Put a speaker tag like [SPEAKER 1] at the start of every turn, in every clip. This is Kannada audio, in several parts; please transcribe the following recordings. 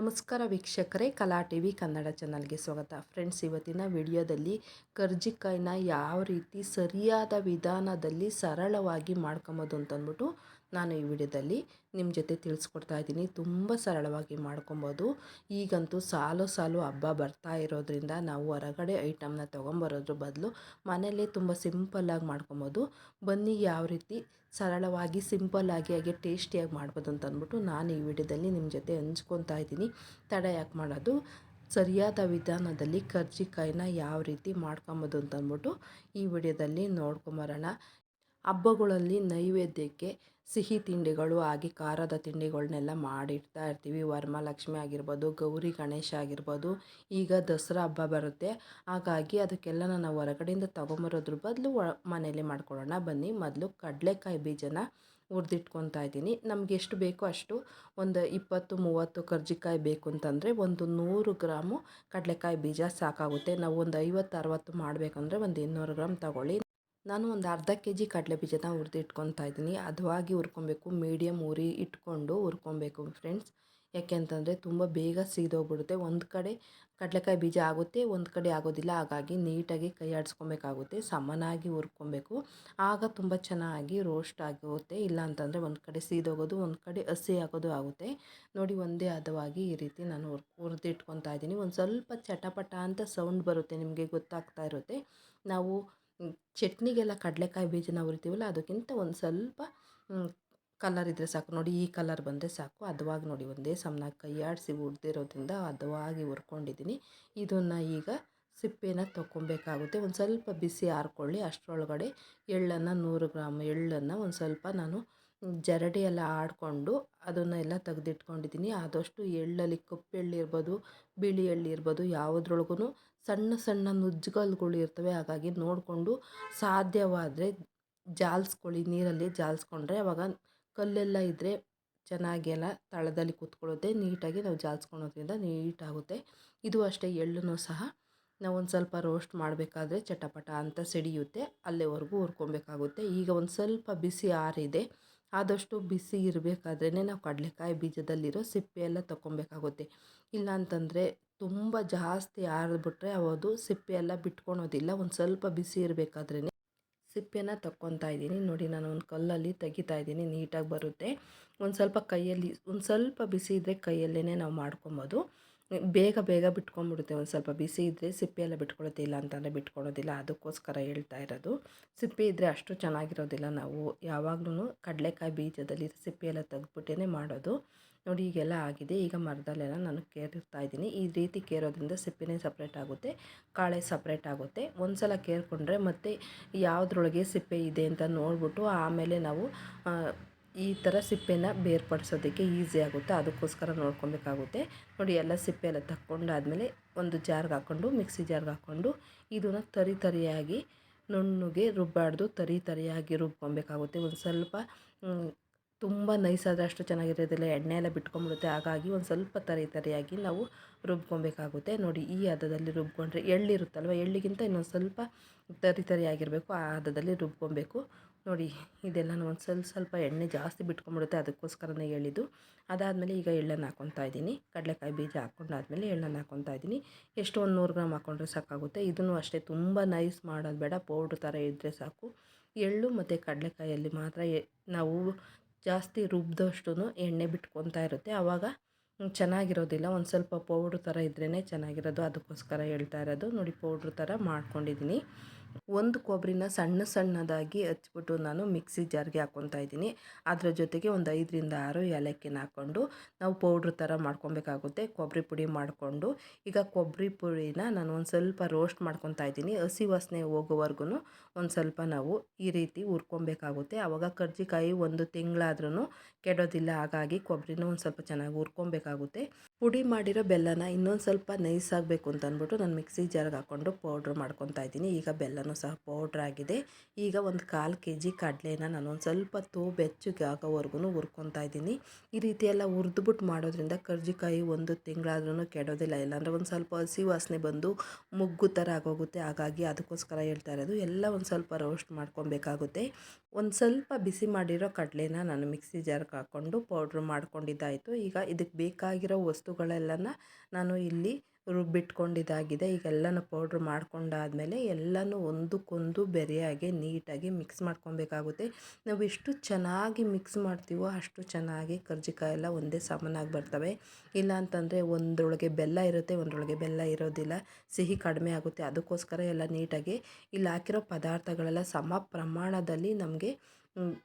[SPEAKER 1] ನಮಸ್ಕಾರ ವೀಕ್ಷಕರೇ, ಕಲಾ ಟಿ ವಿ ಕನ್ನಡ ಚಾನಲ್ಗೆ ಸ್ವಾಗತ. ಫ್ರೆಂಡ್ಸ್, ಇವತ್ತಿನ ವಿಡಿಯೋದಲ್ಲಿ ಕರ್ಜಿಕಾಯಿನ ಯಾವ ರೀತಿ ಸರಿಯಾದ ವಿಧಾನದಲ್ಲಿ ಸರಳವಾಗಿ ಮಾಡ್ಕೊಬೋದು ಅಂತಂದ್ಬಿಟ್ಟು ನಾನು ಈ ವಿಡಿಯೋದಲ್ಲಿ ನಿಮ್ಮ ಜೊತೆ ತಿಳಿಸ್ಕೊಡ್ತಾ ಇದ್ದೀನಿ. ತುಂಬ ಸರಳವಾಗಿ ಮಾಡ್ಕೊಬೋದು. ಈಗಂತೂ ಸಾಲು ಸಾಲು ಹಬ್ಬ ಬರ್ತಾ ಇರೋದ್ರಿಂದ ನಾವು ಹೊರಗಡೆ ಐಟಮ್ನ ತೊಗೊಂಬರೋದ್ರ ಬದಲು ಮನೆಯಲ್ಲೇ ತುಂಬ ಸಿಂಪಲ್ಲಾಗಿ ಮಾಡ್ಕೊಬೋದು. ಬನ್ನಿ ಯಾವ ರೀತಿ ಸರಳವಾಗಿ ಸಿಂಪಲ್ಲಾಗಿ ಹಾಗೆ ಟೇಸ್ಟಿಯಾಗಿ ಮಾಡ್ಬೋದು ಅಂತ ಅಂದ್ಬಿಟ್ಟು ನಾನು ಈ ವಿಡಿಯೋದಲ್ಲಿ ನಿಮ್ಮ ಜೊತೆ ಹಂಚ್ಕೊತಾ ಇದ್ದೀನಿ. ತಡ ಯಾಕೆ ಮಾಡೋದು? ಸರಿಯಾದ ವಿಧಾನದಲ್ಲಿ ಕರ್ಜಿಕಾಯಿನ ಯಾವ ರೀತಿ ಮಾಡ್ಕೊಬೋದು ಅಂತ ಅಂದ್ಬಿಟ್ಟು ಈ ವಿಡಿಯೋದಲ್ಲಿ ನೋಡ್ಕೊಂಬರೋಣ. ಹಬ್ಬಗಳಲ್ಲಿ ನೈವೇದ್ಯಕ್ಕೆ ಸಿಹಿ ತಿಂಡಿಗಳು, ಆಗಿ ಖಾರದ ತಿಂಡಿಗಳನ್ನೆಲ್ಲ ಮಾಡಿಡ್ತಾ ಇರ್ತೀವಿ. ವರಮಹಾಲಕ್ಷ್ಮಿ ಆಗಿರ್ಬೋದು, ಗೌರಿ ಗಣೇಶ ಆಗಿರ್ಬೋದು. ಈಗ ದಸರಾ ಹಬ್ಬ ಬರುತ್ತೆ. ಹಾಗಾಗಿ ಅದಕ್ಕೆಲ್ಲ ನಾನು ಹೊರಗಡೆಯಿಂದ ತೊಗೊಂಬರೋದ್ರ ಬದಲು ಮನೇಲಿ ಮಾಡ್ಕೊಳ್ಳೋಣ. ಬನ್ನಿ, ಮೊದಲು ಕಡಲೆಕಾಯಿ ಬೀಜನ ಹುರಿದಿಟ್ಕೊತಾ ಇದ್ದೀನಿ. ನಮ್ಗೆ ಎಷ್ಟು ಬೇಕೋ ಅಷ್ಟು ಒಂದು ಇಪ್ಪತ್ತು, ಮೂವತ್ತು ಕರ್ಜಿಕಾಯಿ ಬೇಕು ಅಂತಂದರೆ ಒಂದು ನೂರು ಗ್ರಾಮು ಕಡಲೆಕಾಯಿ ಬೀಜ ಸಾಕಾಗುತ್ತೆ. ನಾವು ಒಂದು ಐವತ್ತು, ಅರವತ್ತು ಮಾಡಬೇಕಂದ್ರೆ ಒಂದು ಇನ್ನೂರು ಗ್ರಾಮ್ ತಗೊಳ್ಳಿ. ನಾನು ಒಂದು ಅರ್ಧ ಕೆ ಜಿ ಕಡಲೆ ಬೀಜನ ಹುರಿದು ಇಟ್ಕೊತಾ ಇದ್ದೀನಿ. ಅದವಾಗಿ ಹುರ್ಕೊಬೇಕು. ಮೀಡಿಯಮ್ ಉರಿ ಇಟ್ಕೊಂಡು ಹುರ್ಕೊಬೇಕು ಫ್ರೆಂಡ್ಸ್. ಯಾಕೆ ಅಂತಂದರೆ ತುಂಬ ಬೇಗ ಸೀದೋಗ್ಬಿಡುತ್ತೆ. ಒಂದು ಕಡೆ ಕಡಲೆಕಾಯಿ ಬೀಜ ಆಗುತ್ತೆ, ಒಂದು ಕಡೆ ಆಗೋದಿಲ್ಲ. ಹಾಗಾಗಿ ನೀಟಾಗಿ ಕೈ ಆಡಿಸ್ಕೊಬೇಕಾಗುತ್ತೆ. ಸಮನಾಗಿ ಹುರ್ಕೊಬೇಕು. ಆಗ ತುಂಬ ಚೆನ್ನಾಗಿ ರೋಸ್ಟ್ ಆಗುತ್ತೆ. ಇಲ್ಲ ಅಂತಂದರೆ ಒಂದು ಕಡೆ ಸೀದೋಗೋದು, ಒಂದು ಕಡೆ ಹಸಿ ಆಗೋದು ಆಗುತ್ತೆ. ನೋಡಿ, ಒಂದೇ ಹದವಾಗಿ ಈ ರೀತಿ ನಾನು ಹುರ್ ಹುರಿದಿಟ್ಕೊತಾ ಇದ್ದೀನಿ. ಒಂದು ಸ್ವಲ್ಪ ಚಟಪಟ ಅಂತ ಸೌಂಡ್ ಬರುತ್ತೆ. ನಿಮಗೆ ಗೊತ್ತಾಗ್ತಾ ಇರುತ್ತೆ. ನಾವು ಚಟ್ನಿಗೆಲ್ಲ ಕಡಲೆಕಾಯಿ ಬೀಜನ ಹುರಿತೀವಲ್ಲ ಅದಕ್ಕಿಂತ ಒಂದು ಸ್ವಲ್ಪ ಕಲರ್ ಇದ್ದರೆ ಸಾಕು. ನೋಡಿ, ಈ ಕಲರ್ ಬಂದರೆ ಸಾಕು. ಅದವಾಗಿ ನೋಡಿ, ಒಂದೇ ಸಮನಾಗಿ ಕೈಯಾಡಿಸಿ ಹುಡ್ದಿರೋದ್ರಿಂದ ಅದವಾಗಿ ಹುರ್ಕೊಂಡಿದ್ದೀನಿ ಇದನ್ನು ಈಗ ಸಿಪ್ಪೆನ ತೊಗೊಬೇಕಾಗುತ್ತೆ ಒಂದು ಸ್ವಲ್ಪ ಬಿಸಿ ಆರ್ಕೊಳ್ಳಿ. ಅಷ್ಟರೊಳಗಡೆ ಎಳ್ಳನ್ನು ನೂರು ಗ್ರಾಮ್ ಎಳ್ಳನ್ನು ಒಂದು ಸ್ವಲ್ಪ ನಾನು ಜರಡಿ ಎಲ್ಲ ಆಡಿಕೊಂಡು ಅದನ್ನೆಲ್ಲ ತೆಗೆದಿಟ್ಕೊಂಡಿದ್ದೀನಿ ಆದಷ್ಟು ಎಳ್ಳಲ್ಲಿ, ಕಪ್ಪು ಎಳ್ಳಿರ್ಬೋದು ಬಿಳಿ ಎಳ್ಳಿರ್ಬೋದು ಯಾವುದ್ರೊಳಗೂ ಸಣ್ಣ ಸಣ್ಣ ನುಜ್ಜುಗಲ್ಗಳು ಇರ್ತವೆ, ಹಾಗಾಗಿ ನೋಡಿಕೊಂಡು ಸಾಧ್ಯವಾದರೆ ಜಾಲಿಸ್ಕೊಳ್ಳಿ, ನೀರಲ್ಲಿ ಜಾಲಿಸ್ಕೊಂಡ್ರೆ ಅವಾಗ ಕಲ್ಲೆಲ್ಲ ಇದ್ದರೆ ಚೆನ್ನಾಗೆಲ್ಲ ತಳದಲ್ಲಿ ಕೂತ್ಕೊಳ್ಳುತ್ತೆ, ನೀಟಾಗಿ ನಾವು ಜಾಲಿಸ್ಕೊಳೋದ್ರಿಂದ ನೀಟಾಗುತ್ತೆ. ಇದು ಅಷ್ಟೇ ಎಳ್ಳನ್ನು ಸಹ ನಾವು ಒಂದು ಸ್ವಲ್ಪ ರೋಸ್ಟ್ ಮಾಡಬೇಕಾದ್ರೆ ಚಟಪಟ ಅಂತ ಸಿಡಿಯುತ್ತೆ, ಅಲ್ಲೇವರೆಗೂ ಹುರ್ಕೊಬೇಕಾಗುತ್ತೆ. ಈಗ ಒಂದು ಸ್ವಲ್ಪ ಬಿಸಿ ಆರಿದೆ, ಆದಷ್ಟು ಬಿಸಿ ಇರಬೇಕಾದ್ರೇ ನಾವು ಕಡಲೆಕಾಯಿ ಬೀಜದಲ್ಲಿರೋ ಸಿಪ್ಪೆ ಎಲ್ಲ ತಗೊಬೇಕಾಗುತ್ತೆ ಇಲ್ಲ ಅಂತಂದರೆ ತುಂಬ ಜಾಸ್ತಿ ಆರಿಬಿಟ್ರೆ ಅದು ಸಿಪ್ಪೆ ಎಲ್ಲ ಬಿಟ್ಕೊಳೋದಿಲ್ಲ. ಒಂದು ಸ್ವಲ್ಪ ಬಿಸಿ ಇರಬೇಕಾದ್ರೇ ಸಿಪ್ಪೆನ ತಕ್ಕೊತಾ ಇದ್ದೀನಿ. ನೋಡಿ, ನಾನು ಒಂದು ಕಲ್ಲಲ್ಲಿ ತೆಗಿತಾ ಇದ್ದೀನಿ. ನೀಟಾಗಿ ಬರುತ್ತೆ. ಒಂದು ಸ್ವಲ್ಪ ಕೈಯಲ್ಲಿ, ಒಂದು ಸ್ವಲ್ಪ ಬಿಸಿ ಇದ್ದರೆ ಕೈಯಲ್ಲೇ ನಾವು ಮಾಡ್ಕೊಬೋದು. ಬೇಗ ಬೇಗ ಬಿಟ್ಕೊಂಡ್ಬಿಡುತ್ತೆ. ಒಂದು ಸ್ವಲ್ಪ ಬಿಸಿ ಇದ್ದರೆ ಸಿಪ್ಪೆ ಎಲ್ಲ ಬಿಟ್ಕೊಳ್ಳುತ್ತೆ ಇಲ್ಲ ಅಂತಂದರೆ ಬಿಟ್ಕೊಳೋದಿಲ್ಲ. ಅದಕ್ಕೋಸ್ಕರ ಹೇಳ್ತಾ ಇರೋದು. ಸಿಪ್ಪೆ ಇದ್ದರೆ ಅಷ್ಟು ಚೆನ್ನಾಗಿರೋದಿಲ್ಲ ನಾವು. ಯಾವಾಗಲೂ ಕಡಲೆಕಾಯಿ ಬೀಜದಲ್ಲಿ ಸಿಪ್ಪೆ ಎಲ್ಲ ತೆಗೆದ್ಬಿಟ್ಟೇ ಮಾಡೋದು. ನೋಡಿ ಈಗೆಲ್ಲ ಆಗಿದೆ. ಈಗ ಮರದಲ್ಲೆಲ್ಲ ನಾನು ಕೇರಿರ್ತಾ ಇದ್ದೀನಿ. ಈ ರೀತಿ ಕೇರೋದ್ರಿಂದ ಸಿಪ್ಪಿನೇ ಸಪ್ರೇಟ್ ಆಗುತ್ತೆ, ಕಾಳೆ ಸಪ್ರೇಟ್ ಆಗುತ್ತೆ. ಒಂದು ಸಲ ಕೇರ್ಕೊಂಡ್ರೆ ಮತ್ತೆ ಯಾವುದ್ರೊಳಗೆ ಸಿಪ್ಪೆ ಇದೆ ಅಂತ ನೋಡಿಬಿಟ್ಟು ಆಮೇಲೆ ನಾವು ಈ ಥರ ಸಿಪ್ಪೆನ ಬೇರ್ಪಡಿಸೋದಕ್ಕೆ ಈಸಿ ಆಗುತ್ತೆ. ಅದಕ್ಕೋಸ್ಕರ ನೋಡ್ಕೊಬೇಕಾಗುತ್ತೆ. ನೋಡಿ ಎಲ್ಲ ಸಿಪ್ಪೆ ಎಲ್ಲ ತಕ್ಕೊಂಡಾದಮೇಲೆ ಒಂದು ಜಾರ್ಗೆ ಹಾಕ್ಕೊಂಡು, ಮಿಕ್ಸಿ ಜಾರ್ಗೆ ಹಾಕ್ಕೊಂಡು ಇದನ್ನು ತರಿ ತರಿಯಾಗಿ, ನುಣ್ಣಗೆ ರುಬ್ಬಾಡ್ದು ತರಿ ತರಿಯಾಗಿ ರುಬ್ಕೊಬೇಕಾಗುತ್ತೆ. ಒಂದು ಸ್ವಲ್ಪ ತುಂಬ ನೈಸ್ ಆದರೆ ಅಷ್ಟು ಚೆನ್ನಾಗಿರೋದಿಲ್ಲ ಎಣ್ಣೆ ಎಲ್ಲ ಬಿಟ್ಕೊಂಡ್ಬಿಡುತ್ತೆ. ಹಾಗಾಗಿ ಒಂದು ಸ್ವಲ್ಪ ತರಿ ತರಿಯಾಗಿ ನಾವು ರುಬ್ಕೊಬೇಕಾಗುತ್ತೆ. ನೋಡಿ ಈ ಹದದಲ್ಲಿ ರುಬ್ಕೊಂಡ್ರೆ ಎಳ್ಳಿರುತ್ತಲ್ವ ಎಳ್ಳಿಗಿಂತ ಇನ್ನೊಂದು ಸ್ವಲ್ಪ ತರಿ ತರಿಯಾಗಿರಬೇಕು. ಆ ಹದದಲ್ಲಿ ರುಬ್ಕೊಬೇಕು. ನೋಡಿ ಇದೆಲ್ಲ ಒಂದು ಸ್ವಲ್ಪ ಸ್ವಲ್ಪ ಎಣ್ಣೆ ಜಾಸ್ತಿ ಬಿಟ್ಕೊಂಡ್ಬಿಡುತ್ತೆ. ಅದಕ್ಕೋಸ್ಕರನೇ ಹೇಳಿದ್ದು ಅದಾದಮೇಲೆ ಈಗ ಎಳ್ಳನ್ನು ಹಾಕ್ಕೊತಾ ಇದ್ದೀನಿ. ಕಡಲೆಕಾಯಿ ಬೀಜ ಹಾಕ್ಕೊಂಡಾದ್ಮೇಲೆ ಎಳ್ಳನ್ನು ಹಾಕ್ಕೊತಾ ಇದ್ದೀನಿ. ಎಷ್ಟು ಒಂದು ನೂರು ಗ್ರಾಮ್ ಹಾಕ್ಕೊಂಡ್ರೆ ಸಾಕಾಗುತ್ತೆ. ಇದನ್ನು ಅಷ್ಟೇ ತುಂಬ ನೈಸ್ ಮಾಡೋದು ಬೇಡ. ಪೌಡ್ರ್ ಥರ ಇದ್ದರೆ ಸಾಕು. ಎಳ್ಳು ಮತ್ತು ಕಡಲೆಕಾಯಲ್ಲಿ ಮಾತ್ರ ನಾವು ಜಾಸ್ತಿ ರುಬ್ಬಿದಷ್ಟು ಎಣ್ಣೆ ಬಿಟ್ಕೊತಾ ಇರುತ್ತೆ. ಆವಾಗ ಚೆನ್ನಾಗಿರೋದಿಲ್ಲ. ಒಂದು ಸ್ವಲ್ಪ ಪೌಡ್ರ್ ಥರ ಇದ್ರೇ ಚೆನ್ನಾಗಿರೋದು. ಅದಕ್ಕೋಸ್ಕರ ಹೇಳ್ತಾ ಇರೋದು. ನೋಡಿ, ಪೌಡ್ರ್ ಥರ ಮಾಡ್ಕೊಂಡಿದ್ದೀನಿ ಒಂದು ಕೊಬ್ಬರಿನ ಸಣ್ಣ ಸಣ್ಣದಾಗಿ ಹಚ್ಬಿಟ್ಟು ನಾನು ಮಿಕ್ಸಿ ಜಾರ್ಗೆ ಹಾಕ್ಕೊತಾ ಇದ್ದೀನಿ. ಅದರ ಜೊತೆಗೆ ಒಂದು ಐದರಿಂದ ಆರು ಏಲಕ್ಕಿನ ಹಾಕ್ಕೊಂಡು ನಾವು ಪೌಡ್ರ್ ಥರ ಮಾಡ್ಕೊಬೇಕಾಗುತ್ತೆ. ಕೊಬ್ಬರಿ ಪುಡಿ ಮಾಡಿಕೊಂಡು ಈಗ ಕೊಬ್ಬರಿ ಪುಡಿನ ನಾನು ಒಂದು ಸ್ವಲ್ಪ ರೋಸ್ಟ್ ಮಾಡ್ಕೊತಾ ಇದ್ದೀನಿ. ಹಸಿ ವಾಸನೆ ಹೋಗೋವರೆಗೂ ಒಂದು ಸ್ವಲ್ಪ ನಾವು ಈ ರೀತಿ ಹುರ್ಕೊಬೇಕಾಗುತ್ತೆ ಆವಾಗ ಕರ್ಜಿಕಾಯಿ ಒಂದು ತಿಂಗಳಾದ್ರೂ ಕೆಡೋದಿಲ್ಲ, ಹಾಗಾಗಿ ಕೊಬ್ಬರಿನೂ ಒಂದು ಸ್ವಲ್ಪ ಚೆನ್ನಾಗಿ ಹುರ್ಕೊಬೇಕಾಗುತ್ತೆ. ಪುಡಿ ಮಾಡಿರೋ ಬೆಲ್ಲನ ಇನ್ನೊಂದು ಸ್ವಲ್ಪ ನೈಸ್ ಆಗಬೇಕು ಅಂತ ಅಂದ್ಬಿಟ್ಟು ನಾನು ಮಿಕ್ಸಿ ಜಾರ್ಗೆ ಹಾಕ್ಕೊಂಡು ಪೌಡ್ರ್ ಮಾಡ್ಕೊತಾ ಇದ್ದೀನಿ. ಈಗ ಬೆಲ್ಲನೂ ಸಹ ಪೌಡ್ರ್ ಆಗಿದೆ. ಈಗ ಒಂದು ಕಾಲು ಕೆ ಜಿ ಕಡಲೆನ ನಾನು ಒಂದು ಸ್ವಲ್ಪ ತೋ ಬೆಚ್ಚಗೆ ಆಗೋವರೆಗೂ ಹುರ್ಕೊತಾ ಇದ್ದೀನಿ. ಈ ರೀತಿ ಎಲ್ಲ ಹುರಿದ್ಬಿಟ್ಟು ಮಾಡೋದ್ರಿಂದ ಕರ್ಜಿಕಾಯಿ ಒಂದು ತಿಂಗಳಾದ್ರೂ ಕೆಡೋದಿಲ್ಲ. ಇಲ್ಲಾಂದರೆ ಒಂದು ಸ್ವಲ್ಪ ಹಸಿ ವಾಸನೆ ಬಂದು ಮುಗ್ಗು ಥರ ಆಗೋಗುತ್ತೆ. ಹಾಗಾಗಿ ಅದಕ್ಕೋಸ್ಕರ ಹೇಳ್ತಾ ಇರೋದು, ಎಲ್ಲ ಒಂದು ಸ್ವಲ್ಪ ರೋಸ್ಟ್ ಮಾಡ್ಕೊಬೇಕಾಗುತ್ತೆ. ಒಂದು ಸ್ವಲ್ಪ ಬಿಸಿ ಮಾಡಿರೋ ಕಡಲೆನ ನಾನು ಮಿಕ್ಸಿ ಜಾರ್ಗೆ ಹಾಕ್ಕೊಂಡು ಪೌಡ್ರ್ ಮಾಡ್ಕೊಂಡಿದ್ದಾಯಿತು. ಈಗ ಇದಕ್ಕೆ ಬೇಕಾಗಿರೋ ವಸ್ತುಗಳೆಲ್ಲನ ನಾನು ಇಲ್ಲಿ ರುಬ್ಬಿಟ್ಕೊಂಡಿದ್ದಾಗಿದೆ. ಈಗ ಎಲ್ಲನೂ ಪೌಡ್ರ್ ಮಾಡ್ಕೊಂಡಾದಮೇಲೆ ಎಲ್ಲನೂ ಒಂದಕ್ಕೊಂದು ಬೆರೆಯಾಗಿ ನೀಟಾಗಿ ಮಿಕ್ಸ್ ಮಾಡ್ಕೊಬೇಕಾಗುತ್ತೆ. ನಾವು ಎಷ್ಟು ಚೆನ್ನಾಗಿ ಮಿಕ್ಸ್ ಮಾಡ್ತೀವೋ ಅಷ್ಟು ಚೆನ್ನಾಗಿ ಕರ್ಜಿಕಾಯಿ ಎಲ್ಲ ಒಂದೇ ಸಮನಾಗಿ ಬರ್ತವೆ. ಇಲ್ಲ ಅಂತಂದರೆ ಒಂದರೊಳಗೆ ಬೆಲ್ಲ ಇರುತ್ತೆ, ಒಂದರೊಳಗೆ ಬೆಲ್ಲ ಇರೋದಿಲ್ಲ. ಸಿಹಿ ಕಡಿಮೆ ಆಗುತ್ತೆ. ಅದಕ್ಕೋಸ್ಕರ ಎಲ್ಲ ನೀಟಾಗಿ ಇಲ್ಲಿ ಹಾಕಿರೋ ಪದಾರ್ಥಗಳೆಲ್ಲ ಸಮ ಪ್ರಮಾಣದಲ್ಲಿ ನಮಗೆ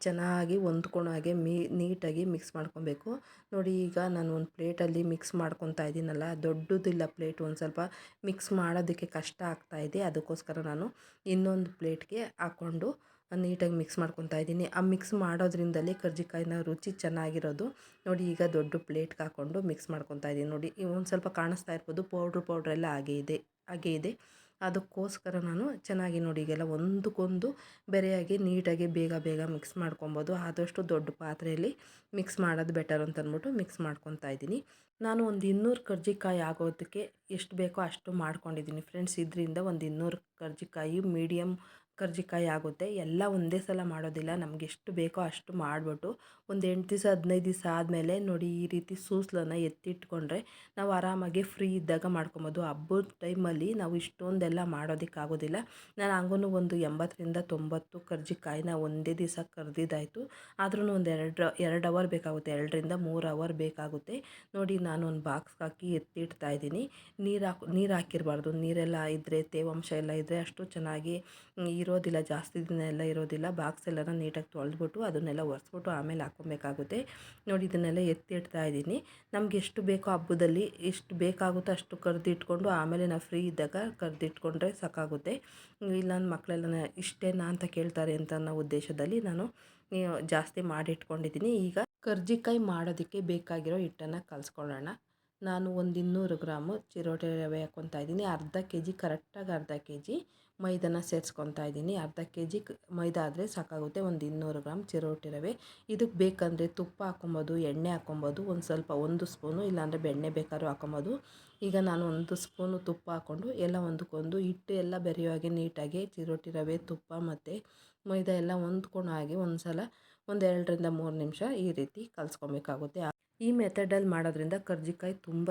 [SPEAKER 1] ಚೆನ್ನಾಗಿ ಹೊಂದ್ಕೊಳೋ ಹಾಗೆ ಮೀ, ನೀಟಾಗಿ ಮಿಕ್ಸ್ ಮಾಡ್ಕೊಬೇಕು. ನೋಡಿ ಈಗ ನಾನು ಒಂದು ಪ್ಲೇಟಲ್ಲಿ ಮಿಕ್ಸ್ ಮಾಡ್ಕೊತಾ ಇದ್ದೀನಲ್ಲ, ದೊಡ್ಡದಿಲ್ಲ ಪ್ಲೇಟ್ ಒಂದು ಸ್ವಲ್ಪ ಮಿಕ್ಸ್ ಮಾಡೋದಕ್ಕೆ ಕಷ್ಟ ಆಗ್ತಾಯಿದೆ ಅದಕ್ಕೋಸ್ಕರ ನಾನು ಇನ್ನೊಂದು ಪ್ಲೇಟ್ಗೆ ಹಾಕ್ಕೊಂಡು ನೀಟಾಗಿ ಮಿಕ್ಸ್ ಮಾಡ್ಕೊತಾ ಇದ್ದೀನಿ. ಆ ಮಿಕ್ಸ್ ಮಾಡೋದ್ರಿಂದಲೇ ಕರ್ಜಿಕಾಯಿನ ರುಚಿ ಚೆನ್ನಾಗಿರೋದು. ನೋಡಿ ಈಗ ದೊಡ್ಡ ಪ್ಲೇಟ್ಗೆ ಹಾಕ್ಕೊಂಡು ಮಿಕ್ಸ್ ಮಾಡ್ಕೊತಾ ಇದ್ದೀನಿ. ನೋಡಿ ಒಂದು ಸ್ವಲ್ಪ ಕಾಣಿಸ್ತಾ ಇರ್ಬೋದು, ಪೌಡ್ರ್ ಪೌಡ್ರೆಲ್ಲ ಹಾಗೆ ಇದೆ, ಹಾಗೇ ಇದೆ. ಅದಕ್ಕೋಸ್ಕರ ನಾನು ಚೆನ್ನಾಗಿ ನೋಡಿ ಈಗೆಲ್ಲ ಒಂದಕ್ಕೊಂದು ಬೆರೆಯಾಗಿ ನೀಟಾಗಿ ಬೇಗ ಬೇಗ ಮಿಕ್ಸ್ ಮಾಡ್ಕೊಬೋದು. ಆದಷ್ಟು ದೊಡ್ಡ ಪಾತ್ರೆಯಲ್ಲಿ ಮಿಕ್ಸ್ ಮಾಡೋದು ಬೆಟರ್ ಅಂತ ಅಂದ್ಬಿಟ್ಟು ಮಿಕ್ಸ್ ಮಾಡ್ಕೊತಾ ಇದ್ದೀನಿ. ನಾನು ಒಂದು ಇನ್ನೂರು ಕರ್ಜಿಕಾಯಿ ಆಗೋದಕ್ಕೆ ಎಷ್ಟು ಬೇಕೋ ಅಷ್ಟು ಮಾಡ್ಕೊಂಡಿದ್ದೀನಿ. ಫ್ರೆಂಡ್ಸ್, ಇದರಿಂದ ಒಂದು ಇನ್ನೂರು ಕರ್ಜಿಕಾಯಿ ಮೀಡಿಯಮ್ ಕರ್ಜಿಕಾಯಿ ಆಗುತ್ತೆ. ಎಲ್ಲ ಒಂದೇ ಸಲ ಮಾಡೋದಿಲ್ಲ. ನಮ್ಗೆ ಎಷ್ಟು ಬೇಕೋ ಅಷ್ಟು ಮಾಡಿಬಿಟ್ಟು ಒಂದು ಎಂಟು ದಿವಸ, ಹದಿನೈದು ದಿವಸ ಆದಮೇಲೆ ನೋಡಿ ಈ ರೀತಿ ಸೂಸ್ಲನ್ನು ಎತ್ತಿಟ್ಕೊಂಡ್ರೆ ನಾವು ಆರಾಮಾಗಿ ಫ್ರೀ ಇದ್ದಾಗ ಮಾಡ್ಕೊಬೋದು. ಹಬ್ಬದ ಟೈಮಲ್ಲಿ ನಾವು ಇಷ್ಟೊಂದೆಲ್ಲ ಮಾಡೋದಕ್ಕಾಗೋದಿಲ್ಲ. ನಾನು ಹಂಗೂ ಒಂದು ಎಂಬತ್ತರಿಂದ ತೊಂಬತ್ತು ಕರ್ಜಿಕಾಯಿನ ಒಂದೇ ದಿವಸ ಕರೆದಿದ್ದಾಯಿತು. ಆದ್ರೂ ಒಂದು ಎರಡು ಎರಡು ಅವರ್ ಬೇಕಾಗುತ್ತೆ. ಎರಡರಿಂದ ಮೂರು ಅವರ್ ಬೇಕಾಗುತ್ತೆ. ನೋಡಿ ನಾನು ಒಂದು ಬಾಕ್ಸ್ಗೆ ಹಾಕಿ ಎತ್ತಿಡ್ತಾ ಇದ್ದೀನಿ. ನೀರು ಹಾಕಿ, ನೀರು ಹಾಕಿರಬಾರ್ದು. ನೀರೆಲ್ಲ ಇದ್ದರೆ ತೇವಾಂಶ ಎಲ್ಲ ಇದ್ದರೆ ಅಷ್ಟು ಚೆನ್ನಾಗಿ ಇರೋದಿಲ್ಲ, ಜಾಸ್ತಿ ದಿನ ಎಲ್ಲ ಇರೋದಿಲ್ಲ. ಬಾಕ್ಸ್ ಎಲ್ಲನ ನೀಟಾಗಿ ತೊಳೆದ್ಬಿಟ್ಟು ಅದನ್ನೆಲ್ಲ ಒರೆಸ್ಬಿಟ್ಟು ಆಮೇಲೆ ಹಾಕ್ಕೊಬೇಕಾಗುತ್ತೆ. ನೋಡಿ, ಇದನ್ನೆಲ್ಲ ಎತ್ತಿ ಇಡ್ತಾ ಇದ್ದೀನಿ. ನಮ್ಗೆ ಎಷ್ಟು ಬೇಕೋ ಹಬ್ಬದಲ್ಲಿ ಎಷ್ಟು ಬೇಕಾಗುತ್ತೋ ಅಷ್ಟು ಕರೆದಿಟ್ಕೊಂಡು ಆಮೇಲೆ ನಾವು ಫ್ರೀ ಇದ್ದಾಗ ಕರೆದಿಟ್ಕೊಂಡ್ರೆ ಸಾಕಾಗುತ್ತೆ. ಇಲ್ಲ ನನ್ನ ಮಕ್ಕಳೆಲ್ಲ ಇಷ್ಟೇನಾ ಅಂತ ಕೇಳ್ತಾರೆ ಅಂತ ಅನ್ನೋ ಉದ್ದೇಶದಲ್ಲಿ ನಾನು ಜಾಸ್ತಿ ಮಾಡಿಟ್ಕೊಂಡಿದ್ದೀನಿ. ಈಗ ಕರ್ಜಿಕಾಯಿ ಮಾಡೋದಕ್ಕೆ ಬೇಕಾಗಿರೋ ಹಿಟ್ಟನ್ನು ಕಲಿಸ್ಕೊಳ್ಳೋಣ. ನಾನು ಒಂದು ಇನ್ನೂರು ಗ್ರಾಮು ಚಿರೋಟೆ ರವೆ ಹಾಕ್ಕೊತಾ ಇದ್ದೀನಿ. ಅರ್ಧ ಕೆ ಜಿ ಕರೆಕ್ಟಾಗಿ ಅರ್ಧ ಕೆ ಜಿ ಮೈದಾನ ಸೇರಿಸ್ಕೊತಾ ಇದ್ದೀನಿ. ಅರ್ಧ ಕೆ ಜಿ ಮೈದಾ ಆದರೆ ಸಾಕಾಗುತ್ತೆ. ಒಂದು ಇನ್ನೂರು ಗ್ರಾಮ್ ಚಿರೋಟಿ ರವೆ ಇದಕ್ಕೆ ಬೇಕಂದರೆ ತುಪ್ಪ ಹಾಕೊಬೋದು ಎಣ್ಣೆ ಹಾಕೊಬೋದು ಒಂದು ಸ್ವಲ್ಪ ಒಂದು ಸ್ಪೂನು, ಇಲ್ಲಾಂದರೆ ಬೆಣ್ಣೆ ಬೇಕಾದ್ರೂ ಹಾಕೊಬೋದು ಈಗ ನಾನು ಒಂದು ಸ್ಪೂನು ತುಪ್ಪ ಹಾಕ್ಕೊಂಡು ಎಲ್ಲ ಒಂದಕ್ಕೊಂದು ಹಿಟ್ಟು ಎಲ್ಲ ಬೆರೆಯುವಾಗೆ ನೀಟಾಗಿ ಚಿರೋಟಿ ರವೆ ತುಪ್ಪ ಮತ್ತು ಮೈದಾ ಎಲ್ಲ ಹೊಂದ್ಕೊಳೋ ಹಾಗೆ ಒಂದು ಸಲ ಒಂದು ಎರಡರಿಂದ ಮೂರು ನಿಮಿಷ ಈ ರೀತಿ ಕಲಿಸ್ಕೊಬೇಕಾಗುತ್ತೆ. ಈ ಮೆಥಡಲ್ಲಿ ಮಾಡೋದ್ರಿಂದ ಕರ್ಜಿಕಾಯಿ ತುಂಬ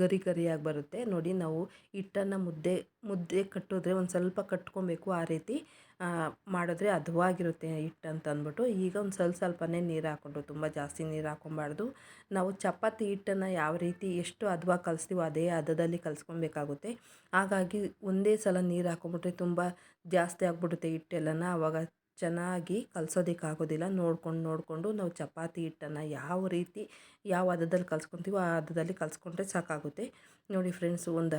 [SPEAKER 1] ಗರಿ ಗರಿಯಾಗಿ ಬರುತ್ತೆ. ನೋಡಿ, ನಾವು ಹಿಟ್ಟನ್ನು ಮುದ್ದೆ ಮುದ್ದೆ ಕಟ್ಟಿದ್ರೆ ಒಂದು ಸ್ವಲ್ಪ ಕಟ್ಕೊಬೇಕು ಆ ರೀತಿ ಮಾಡಿದ್ರೆ ಅದುವಾಗಿರುತ್ತೆ ಹಿಟ್ಟು ಅಂತ ಅಂದ್ಬಿಟ್ಟು ಈಗ ಒಂದು ಸ್ವಲ್ಪ ಸ್ವಲ್ಪನೇ ನೀರು ಹಾಕ್ಕೊಂಡು, ತುಂಬ ಜಾಸ್ತಿ ನೀರು ಹಾಕೊಬಾರ್ದು ನಾವು ಚಪಾತಿ ಹಿಟ್ಟನ್ನು ಯಾವ ರೀತಿ ಎಷ್ಟು ಹದವಾಗಿ ಕಲಿಸ್ತೀವೋ ಅದೇ ಹದದಲ್ಲಿ ಕಲಿಸ್ಕೊಬೇಕಾಗುತ್ತೆ. ಹಾಗಾಗಿ ಒಂದೇ ಸಲ ನೀರು ಹಾಕೊಂಬಿಟ್ರೆ ತುಂಬ ಜಾಸ್ತಿ ಆಗಿಬಿಡುತ್ತೆ ಹಿಟ್ಟೆಲ್ಲನ. ಆವಾಗ ಚೆನ್ನಾಗಿ ಕಲಸೋದಕ್ಕಾಗೋದಿಲ್ಲ. ನೋಡ್ಕೊಂಡು, ನೋಡಿಕೊಂಡು ನಾವು ಚಪಾತಿ ಹಿಟ್ಟನ್ನು ಯಾವ ರೀತಿ, ಯಾವ ಹದದಲ್ಲಿ ಕಲ್ಸ್ಕೊತೀವೋ ಆ ಹದದಲ್ಲಿ ಕಲಿಸ್ಕೊಂಡ್ರೆ ಸಾಕಾಗುತ್ತೆ. ನೋಡಿ ಫ್ರೆಂಡ್ಸ್ ಒಂದು